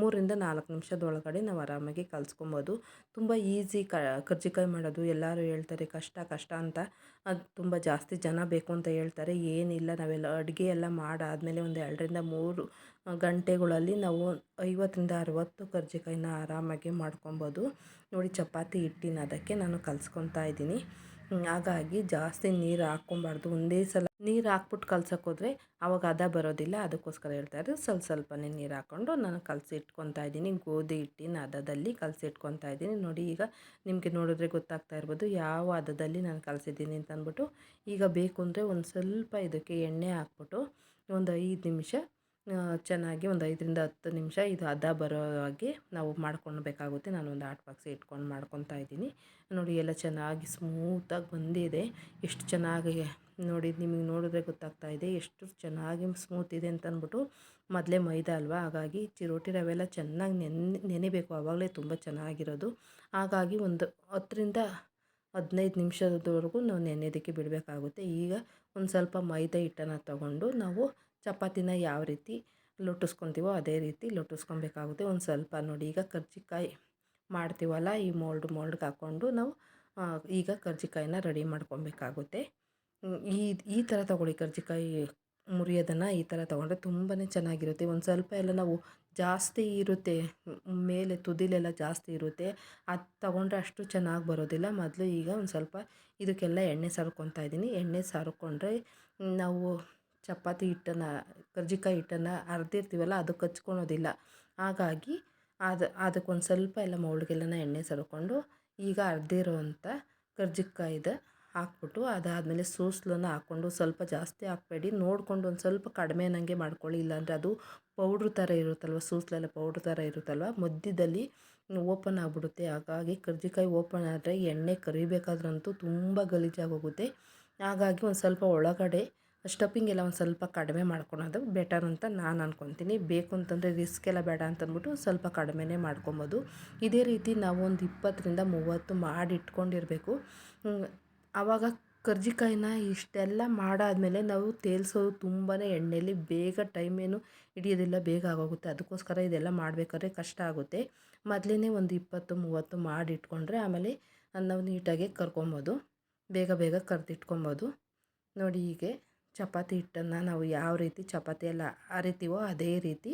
[SPEAKER 1] ಮೂರಿಂದ ನಾಲ್ಕು ನಿಮಿಷದೊಳಗಡೆ ನಾವು ಆರಾಮಾಗಿ ಕಲಿಸ್ಕೊಬೋದು. ತುಂಬ ಈಸಿ ಕರ್ಜಿಕಾಯಿ ಮಾಡೋದು, ಎಲ್ಲರೂ ಹೇಳ್ತಾರೆ ಕಷ್ಟ ಕಷ್ಟ ಅಂತ. ಅದು ತುಂಬ ಜಾಸ್ತಿ ಜನ ಬೇಕು ಅಂತ ಹೇಳ್ತಾರೆ. ಏನಿಲ್ಲ, ನಾವೆಲ್ಲ ಅಡುಗೆ ಎಲ್ಲ ಮಾಡಾದಮೇಲೆ ಒಂದು ಎರಡರಿಂದ ಮೂರು ಗಂಟೆಗಳಲ್ಲಿ ನಾವು ಐವತ್ತರಿಂದ ಅರವತ್ತು ಕರ್ಜಿಕಾಯಿನ ಆರಾಮಾಗಿ ಮಾಡ್ಕೊಬೋದು. ನೋಡಿ, ಚಪಾತಿ ಹಿಟ್ಟಿನ ಅದಕ್ಕೆ ನಾನು ಕಲಿಸ್ಕೊತಾ ಇದ್ದೀನಿ. ಹಾಗಾಗಿ ಜಾಸ್ತಿ ನೀರು ಹಾಕ್ಕೊಬಾರ್ದು. ಒಂದೇ ಸಲ ನೀರು ಹಾಕ್ಬಿಟ್ಟು ಕಲ್ಸೋಕ್ಕೋದ್ರೆ ಆವಾಗ ಹದ ಬರೋದಿಲ್ಲ. ಅದಕ್ಕೋಸ್ಕರ ಹೇಳ್ತಾ ಇರೋದು ಸ್ವಲ್ಪ ಸ್ವಲ್ಪನೇ ನೀರು ಹಾಕ್ಕೊಂಡು ನಾನು ಕಲಸಿ ಇಟ್ಕೊತಾ ಇದ್ದೀನಿ. ಗೋಧಿ ಹಿಟ್ಟಿನ ಹದದಲ್ಲಿ ಕಲಸಿ ಇಟ್ಕೊತಾ ಇದ್ದೀನಿ. ನೋಡಿ ಈಗ ನಿಮಗೆ ನೋಡಿದ್ರೆ ಗೊತ್ತಾಗ್ತಾ ಇರ್ಬೋದು ಯಾವ ಹದದಲ್ಲಿ ನಾನು ಕಲಸಿದ್ದೀನಿ ಅಂತ ಅಂದ್ಬಿಟ್ಟು ಈಗ ಬೇಕು ಅಂದರೆ ಒಂದು ಸ್ವಲ್ಪ ಇದಕ್ಕೆ ಎಣ್ಣೆ ಹಾಕ್ಬಿಟ್ಟು ಒಂದು ಐದು ನಿಮಿಷ ಚೆನ್ನಾಗಿ ಒಂದು ಐದರಿಂದ ಹತ್ತು ನಿಮಿಷ ಇದು ಹದ ಬರೋ ಹಾಗೆ ನಾವು ಮಾಡ್ಕೊಳ್ಬೇಕಾಗುತ್ತೆ. ನಾನು ಒಂದು ಆಟ್ ಬಾಕ್ಸ್ ಇಟ್ಕೊಂಡು ಮಾಡ್ಕೊತಾ ಇದ್ದೀನಿ. ನೋಡಿ, ಎಲ್ಲ ಚೆನ್ನಾಗಿ ಸ್ಮೂತಾಗಿ ಬಂದಿದೆ. ಎಷ್ಟು ಚೆನ್ನಾಗಿ ನೋಡಿ, ನಿಮಗೆ ನೋಡಿದ್ರೆ ಗೊತ್ತಾಗ್ತಾ ಇದೆ. ಎಷ್ಟು ಚೆನ್ನಾಗಿ ಸ್ಮೂತ್ ಇದೆ ಅಂತ ಅಂದ್ಬಿಟ್ಟು ಮೊದಲೇ ಮೈದಾ ಅಲ್ವಾ? ಹಾಗಾಗಿ ಚಿರೋಟಿ ರವೆ ಎಲ್ಲ ಚೆನ್ನಾಗಿ ನೆನೆ, ನೆನೆಬೇಕು. ಆವಾಗಲೇ ತುಂಬ ಚೆನ್ನಾಗಿರೋದು. ಹಾಗಾಗಿ ಒಂದು ಹತ್ತರಿಂದ ಹದಿನೈದು ನಿಮಿಷದವರೆಗೂ ನಾವು ನೆನೆಯೋದಕ್ಕೆ ಬಿಡಬೇಕಾಗುತ್ತೆ. ಈಗ ಒಂದು ಸ್ವಲ್ಪ ಮೈದಾ ಹಿಟ್ಟನ್ನು ತಗೊಂಡು ನಾವು ಚಪಾತಿನ ಯಾವ ರೀತಿ ಲೊಟ್ಟಿಸ್ಕೊತೀವೋ ಅದೇ ರೀತಿ ಲೊಟ್ಟಿಸ್ಕೊಬೇಕಾಗುತ್ತೆ ಒಂದು ಸ್ವಲ್ಪ ನೋಡಿ, ಈಗ ಕರ್ಜಿಕಾಯಿ ಮಾಡ್ತೀವಲ್ಲ, ಈ ಮೋಲ್ಡ್ ಮೋಲ್ಡ್ಗೆ ಹಾಕ್ಕೊಂಡು ನಾವು ಈಗ ಕರ್ಜಿಕಾಯಿನ ರೆಡಿ ಮಾಡ್ಕೊಬೇಕಾಗುತ್ತೆ. ಈ ಈ ಥರ ತೊಗೊಳ್ಳಿ ಕರ್ಜಿಕಾಯಿ ಮುರಿಯೋದನ್ನು, ಈ ಥರ ತೊಗೊಂಡ್ರೆ ತುಂಬಾ ಚೆನ್ನಾಗಿರುತ್ತೆ. ಒಂದು ಸ್ವಲ್ಪ ಎಲ್ಲ ನಾವು ಜಾಸ್ತಿ ಇರುತ್ತೆ, ಮೇಲೆ ತುದಿಲೆಲ್ಲ ಜಾಸ್ತಿ ಇರುತ್ತೆ, ಅದು ತೊಗೊಂಡ್ರೆ ಅಷ್ಟು ಚೆನ್ನಾಗಿ ಬರೋದಿಲ್ಲ. ಮೊದಲು ಈಗ ಒಂದು ಸ್ವಲ್ಪ ಇದಕ್ಕೆಲ್ಲ ಎಣ್ಣೆ ಸಾರ್ಕೊತಾ ಇದ್ದೀನಿ. ಎಣ್ಣೆ ಸಾರ್ಕೊಂಡ್ರೆ ನಾವು ಚಪಾತಿ ಹಿಟ್ಟನ್ನು, ಕರ್ಜಿಕಾಯಿ ಹಿಟ್ಟನ್ನು ಅರ್ದಿರ್ತೀವಲ್ಲ ಅದು ಕಚ್ಕೊಳೋದಿಲ್ಲ. ಹಾಗಾಗಿ ಅದು ಅದಕ್ಕೊಂದು ಸ್ವಲ್ಪ ಎಲ್ಲ ಮೌಲ್ಡ್ಗೆಲ್ಲನ ಎಣ್ಣೆ ಸರ್ಕೊಂಡು ಈಗ ಅರ್ದಿರೋವಂಥ ಕರ್ಜಿಕಾಯ್ದು ಹಾಕ್ಬಿಟ್ಟು ಅದಾದಮೇಲೆ ಸೂಸ್ಲನ್ನ ಹಾಕ್ಕೊಂಡು ಸ್ವಲ್ಪ ಜಾಸ್ತಿ ಹಾಕ್ಬೇಡಿ. ನೋಡಿಕೊಂಡು ಒಂದು ಸ್ವಲ್ಪ ಕಡಿಮೆ ನನಗೆ ಮಾಡ್ಕೊಳ್ಳಿ. ಇಲ್ಲಾಂದರೆ ಅದು ಪೌಡ್ರ್ ಥರ ಇರುತ್ತಲ್ವ, ಸೂಸ್ಲೆಲ್ಲ ಪೌಡ್ರ್ ಥರ ಇರುತ್ತಲ್ವ, ಮಧ್ಯದಲ್ಲಿ ಓಪನ್ ಆಗಿಬಿಡುತ್ತೆ. ಹಾಗಾಗಿ ಕರ್ಜಿಕಾಯಿ ಓಪನ್ ಆದರೆ ಎಣ್ಣೆ ಕರಿಬೇಕಾದ್ರಂತೂ ತುಂಬ ಗಲೀಜಾಗೋಗುತ್ತೆ ಹಾಗಾಗಿ ಒಂದು ಸ್ವಲ್ಪ ಒಳಗಡೆ ಸ್ಟಫಿಂಗ್ ಎಲ್ಲ ಒಂದು ಸ್ವಲ್ಪ ಕಡಿಮೆ ಮಾಡ್ಕೊಳೋದು ಬೆಟರ್ ಅಂತ ನಾನು ಅನ್ಕೊತೀನಿ. ಬೇಕು ಅಂತಂದರೆ ರಿಸ್ಕ್ ಎಲ್ಲ ಬೇಡ ಅಂತಂದ್ಬಿಟ್ಟು ಸ್ವಲ್ಪ ಕಡಿಮೆನೇ ಮಾಡ್ಕೊಬೋದು. ಇದೇ ರೀತಿ ನಾವು ಒಂದು ಇಪ್ಪತ್ತರಿಂದ ಮೂವತ್ತು ಮಾಡಿ ಇಟ್ಕೊಂಡಿರಬೇಕು. ಆವಾಗ ಕರ್ಜಿಕಾಯಿನ ಇಷ್ಟೆಲ್ಲ ಮಾಡಾದಮೇಲೆ ನಾವು ತೇಲ್ಸೋದು ತುಂಬಾ ಎಣ್ಣೆಯಲ್ಲಿ ಬೇಗ ಟೈಮ್ ಏನು ಹಿಡಿಯೋದಿಲ್ಲ, ಬೇಗ ಆಗೋಗುತ್ತೆ. ಅದಕ್ಕೋಸ್ಕರ ಇದೆಲ್ಲ ಮಾಡಬೇಕಾದ್ರೆ ಕಷ್ಟ ಆಗುತ್ತೆ. ಮೊದಲೇ ಒಂದು ಇಪ್ಪತ್ತು, ಮೂವತ್ತು ಮಾಡಿಟ್ಕೊಂಡ್ರೆ ಆಮೇಲೆ ನಾವು ನೀಟಾಗಿ ಕರ್ಕೊಬೋದು. ಬೇಗ ಬೇಗ ಕರೆದಿಟ್ಕೊಬೋದು. ನೋಡಿ ಹೀಗೆ. ಚಪಾತಿ ಹಿಟ್ಟನ್ನು ನಾವು ಯಾವ ರೀತಿ ಚಪಾತಿ ಎಲ್ಲ ಅರಿತೀವೋ ಅದೇ ರೀತಿ